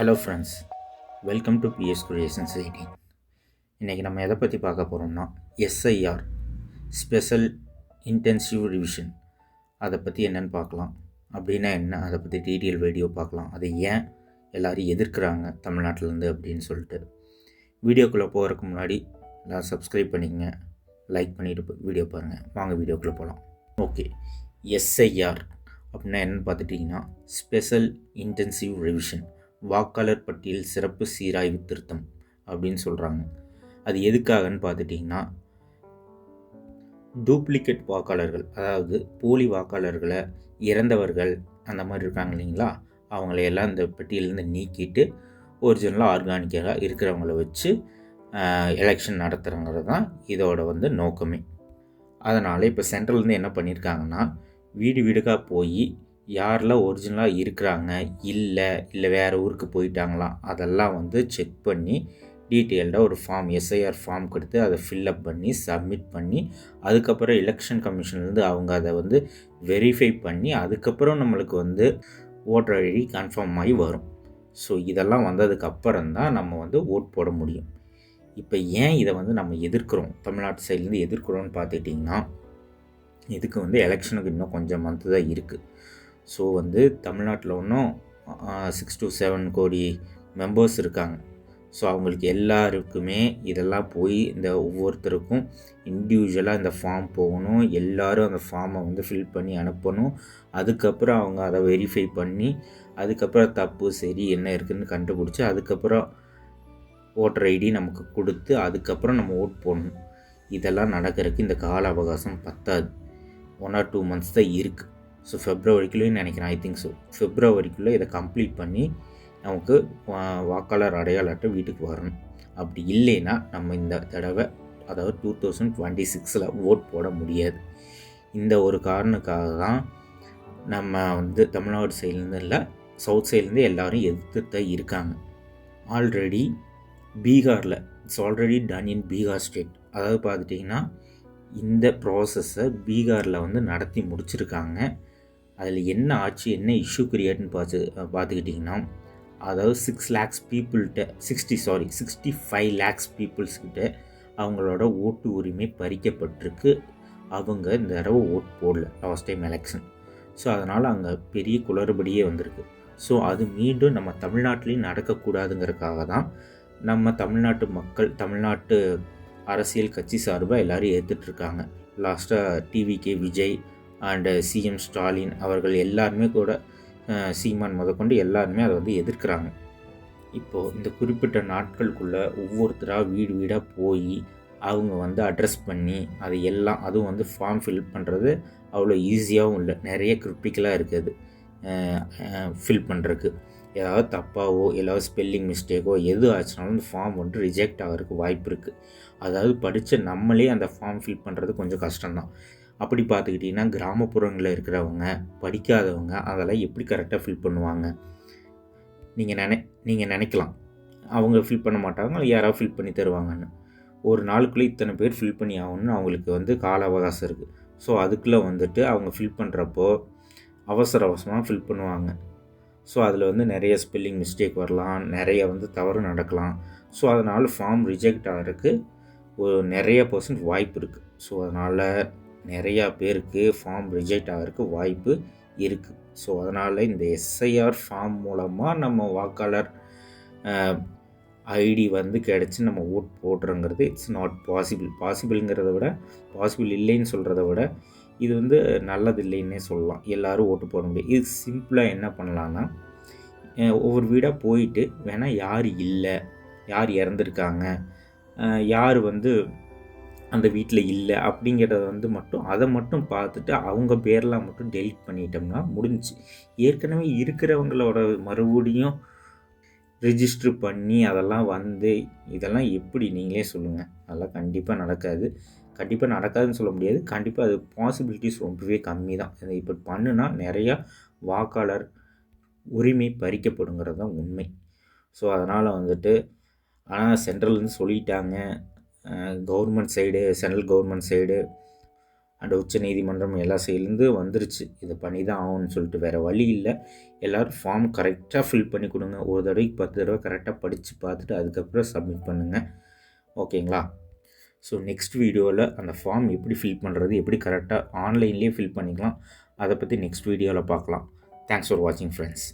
Hello friends welcome to PS creations eighteen இன்றைக்கி நம்ம எதை பற்றி பார்க்க போகிறோம்னா எஸ்ஐஆர் ஸ்பெஷல் இன்டென்சிவ் ரிவிஷன் அதை பற்றி என்னென்னு பார்க்கலாம். அப்படின்னா என்ன? அதை பற்றி டீட்டெயில் வீடியோ பார்க்கலாம். அதை ஏன் எல்லோரும் எதிர்க்கிறாங்க தமிழ்நாட்டிலேருந்து அப்படின்னு சொல்லிட்டு. வீடியோக்குள்ளே போகிறதுக்கு முன்னாடி எல்லோரும் சப்ஸ்கிரைப் பண்ணிக்கங்க. லைக் பண்ணிவிட்டு வீடியோ பாருங்கள் வாங்க வீடியோக்குள்ளே போகலாம் ஓகே எஸ்ஐஆர் அப்படின்னா என்னென்னு பார்த்துட்டிங்கன்னா ஸ்பெஷல் இன்டென்சிவ் ரிவிஷன் வாக்காளர் பட்டியல் சிறப்பு சீராய்வு திருத்தம் அப்படின்னு சொல்கிறாங்க அது எதுக்காகன்னு பார்த்துட்டிங்கன்னா டூப்ளிகேட் வாக்காளர்கள் அதாவது போலி வாக்காளர்களை இறந்தவர்கள் அந்த மாதிரி இருக்காங்க இல்லைங்களா? அவங்களையெல்லாம் இந்த பட்டியலேருந்து நீக்கிட்டு ஒரிஜினலாக ஆர்கானிக்காக இருக்கிறவங்கள வச்சு எலெக்ஷன் நடத்துகிறங்கிறது தான் இதோட வந்து நோக்கமே. அதனால் இப்போ சென்ட்ரல்லேருந்து என்ன பண்ணியிருக்காங்கன்னா வீடு வீடுக்காக போய் யாரெல்லாம் ஒரிஜினலாக இருக்கிறாங்க? இல்லை இல்லை வேறு ஊருக்கு போயிட்டாங்களா? அதெல்லாம் வந்து செக் பண்ணி டீட்டெயில்டாக ஒரு ஃபார்ம் எஸ்ஐஆர் ஃபார்ம் கொடுத்து அதை ஃபில்லப் பண்ணி சப்மிட் பண்ணி அதுக்கப்புறம் எலெக்ஷன் கமிஷன்லேருந்து அவங்க அதை வந்து வெரிஃபை பண்ணி அதுக்கப்புறம் நம்மளுக்கு வந்து ஓட்டர் ஐடி கன்ஃபார்ம் ஆகி வரும். ஸோ இதெல்லாம் வந்ததுக்கு அப்புறம் தான் நம்ம வந்து ஓட் போட முடியும். இப்போ ஏன் இதை வந்து நம்ம எதிர்க்கிறோம்? தமிழ்நாட்டு சைட்லேருந்து எதிர்க்கிறோன்னு பார்த்துட்டிங்கன்னா இதுக்கு வந்து எலெக்ஷனுக்கு இன்னும் கொஞ்சம் மந்த்து தான் இருக்குது ஸோ வந்து தமிழ்நாட்டில் ஒன்றும் six to seven crore members இருக்காங்க. ஸோ அவங்களுக்கு எல்லாருக்குமே இதெல்லாம் போய் இந்த ஒவ்வொருத்தருக்கும் இண்டிவிஜுவலாக இந்த ஃபார்ம் போகணும். எல்லோரும் அந்த ஃபார்மை வந்து ஃபில் பண்ணி அனுப்பணும். அதுக்கப்புறம் அவங்க அதை வெரிஃபை பண்ணி அதுக்கப்புறம் தப்பு சரி என்ன இருக்குதுன்னு கண்டுபிடிச்சி அதுக்கப்புறம் ஓட்டர் ஐடி நமக்கு கொடுத்து அதுக்கப்புறம் நம்ம ஓட் போடணும். இதெல்லாம் நடக்கிறதுக்கு இந்த கால அவகாசம் பத்தாது. ஒன் ஆர் டூ மந்த்ஸ் தான் இருக்குது ஸோ ஃபெப்ரவரிக்குள்ளேயும் நினைக்கிறேன் ஐ திங்க் ஸோ ஃபெப்ரவரிக்குள்ளே இதை கம்ப்ளீட் பண்ணி நமக்கு வாக்காளர் அடையாள அட்டை வீட்டுக்கு வரணும். அப்படி இல்லைன்னா நம்ம இந்த தடவை அதாவது டூ தௌசண்ட் டுவெண்ட்டி சிக்ஸில் ஓட் போட முடியாது. இந்த ஒரு காரணக்காக தான் நம்ம வந்து தமிழ்நாடு சைட்லேருந்து இல்லை சவுத் சைட்லேருந்து எல்லோரும் எதிர்த்து தான் இருக்காங்க. ஆல்ரெடி பீகாரில் it's already done in Bihar state அதாவது பார்த்துட்டிங்கன்னா இந்த ப்ராசஸை பீகாரில் வந்து நடத்தி முடிச்சிருக்காங்க. அதில் என்ன ஆச்சு என்ன இஷ்யூ கிரியேட்னு பார்த்து பார்த்துக்கிட்டிங்கன்னா அதாவது six lakhs பீப்புள்கிட்ட sixty sorry sixty five lakhs பீப்புள்ஸ்கிட்ட அவங்களோட ஓட்டு உரிமை பறிக்கப்பட்டிருக்கு. அவங்க இந்த தடவை ஓட் போடல லாஸ்ட் டைம் எலெக்ஷன் ஸோ அதனால் அங்கே பெரிய குளறுபடியே வந்திருக்கு. ஸோ அது மீண்டும் நம்ம தமிழ்நாட்டிலையும் நடக்கக்கூடாதுங்கிறதுக்காக தான் நம்ம தமிழ்நாட்டு மக்கள் தமிழ்நாட்டு அரசியல் கட்சி சார்பாக எல்லோரும் ஏற்றுட்ருக்காங்க லாஸ்ட்டாக TVK Vijay and CM Stalin அவர்கள் எல்லாருமே கூட சீமான் முதற்கொண்டு எல்லாருமே அதை வந்து எதிர்க்கிறாங்க. இப்போது இந்த குறிப்பிட்ட நாட்களுக்குள்ளே ஒவ்வொருத்தராக வீடு வீடாக போய் அவங்க வந்து அட்ரஸ் பண்ணி அதை எல்லாம் அதுவும் வந்து ஃபார்ம் ஃபில் பண்ணுறது அவ்வளோ ஈஸியாகவும் இல்லை. நிறைய கிரிட்டிக்கலாக இருக்குது ஃபில் பண்ணுறதுக்கு ஏதாவது தப்பாவோ ஏதாவது ஸ்பெல்லிங் மிஸ்டேக்கோ எது ஆச்சுனாலும் அந்த ஃபார்ம் வந்து ரிஜெக்ட் ஆகிறதுக்கு வாய்ப்பு இருக்குது அதாவது படித்த நம்மளே அந்த ஃபார்ம் ஃபில் பண்ணுறது கொஞ்சம் கஷ்டம்தான். அப்படி பார்த்துக்கிட்டிங்கன்னா கிராமப்புறங்களில் இருக்கிறவங்க படிக்காதவங்க அதெல்லாம் எப்படி கரெக்டாக ஃபில் பண்ணுவாங்க? நீங்கள் நினை நீங்கள் நினைக்கலாம். அவங்க ஃபில் பண்ண மாட்டாங்க யாராவது ஃபில் பண்ணி தருவாங்கன்னு. ஒரு நாளுக்குள்ளே இத்தனை பேர் ஃபில் பண்ணி ஆகணும்னு அவங்களுக்கு வந்து கால அவகாசம் இருக்குது ஸோ அதுக்குள்ளே வந்துட்டு அவங்க ஃபில் பண்ணுறப்போ அவசர அவசரமாக ஃபில் பண்ணுவாங்க. ஸோ அதில் வந்து நிறைய ஸ்பெல்லிங் மிஸ்டேக் வரலாம் நிறைய வந்து தவறு நடக்கலாம். ஸோ அதனால் ஃபார்ம் ரிஜெக்ட் ஆகிறதுக்கு ஒரு நிறைய பர்சன்ட் வாய்ப்பு இருக்குது ஸோ அதனால் நிறையா பேருக்கு ஃபார்ம் ரிஜெக்ட் ஆகிறதுக்கு வாய்ப்பு இருக்குது ஸோ அதனால் இந்த எஸ்ஐஆர் ஃபார்ம் மூலமாக நம்ம வாக்காளர் ஐடி வந்து கிடச்சி நம்ம ஓட் போடுறோங்கிறது இட்ஸ் நாட் பாசிபிள் பாசிபிள்ங்கிறத விட பாசிபிள் இல்லைன்னு சொல்கிறத விட இது வந்து நல்லது இல்லைன்னே சொல்லலாம். எல்லோரும் ஓட்டு போட முடியும். இது சிம்பிளாக என்ன பண்ணலான்னா ஒவ்வொரு வீடாக போயிட்டு வேணால் யார் இல்லை யார் இறந்துருக்காங்க யார் வந்து அந்த வீட்டில் இல்லை அப்படிங்கிறத வந்து மட்டும் அதை மட்டும் பார்த்துட்டு அவங்க பேரெலாம் மட்டும் டெலிட் பண்ணிட்டோம்னா முடிஞ்சு ஏற்கனவே இருக்கிறவங்களோட மறுபடியும் ரிஜிஸ்டர் பண்ணி அதெல்லாம் வந்து இதெல்லாம் எப்படி நீங்களே சொல்லுங்கள் அதெல்லாம் கண்டிப்பாக நடக்காது. கண்டிப்பாக நடக்காதுன்னு சொல்ல முடியாது. கண்டிப்பாக அது பாசிபிலிட்டிஸ் ரொம்பவே கம்மி தான். இதை இப்போ பண்ணுனா நிறையா வாக்காளர் உரிமை பறிக்கப்படுங்கிறது தான் உண்மை. ஸோ அதனால் வந்துட்டு ஆனால் சென்ட்ரல்லேருந்து சொல்லிட்டாங்க. Government side central government side and உச்ச நீதிமன்றம் எல்லா சைட்லேருந்து வந்துருச்சு. இதை பண்ணி தான் ஆகும்னு சொல்லிட்டு வேறு வழி இல்லை. எல்லோரும் ஃபார்ம் கரெக்டாக ஃபில் பண்ணி கொடுங்க. ஒரு தடவைக்கு பத்து தடவை கரெக்டாக படித்து பார்த்துட்டு அதுக்கப்புறம் சப்மிட் பண்ணுங்கள் ஓகேங்களா? ஸோ நெக்ஸ்ட் வீடியோவில் அந்த ஃபார்ம் எப்படி ஃபில் பண்ணுறது எப்படி கரெக்டாக ஆன்லைன்லேயே ஃபில் பண்ணிக்கலாம் அதை பற்றி நெக்ஸ்ட் வீடியோவில் பார்க்கலாம். தேங்க்ஸ் ஃபார் வாட்சிங் ஃப்ரெண்ட்ஸ்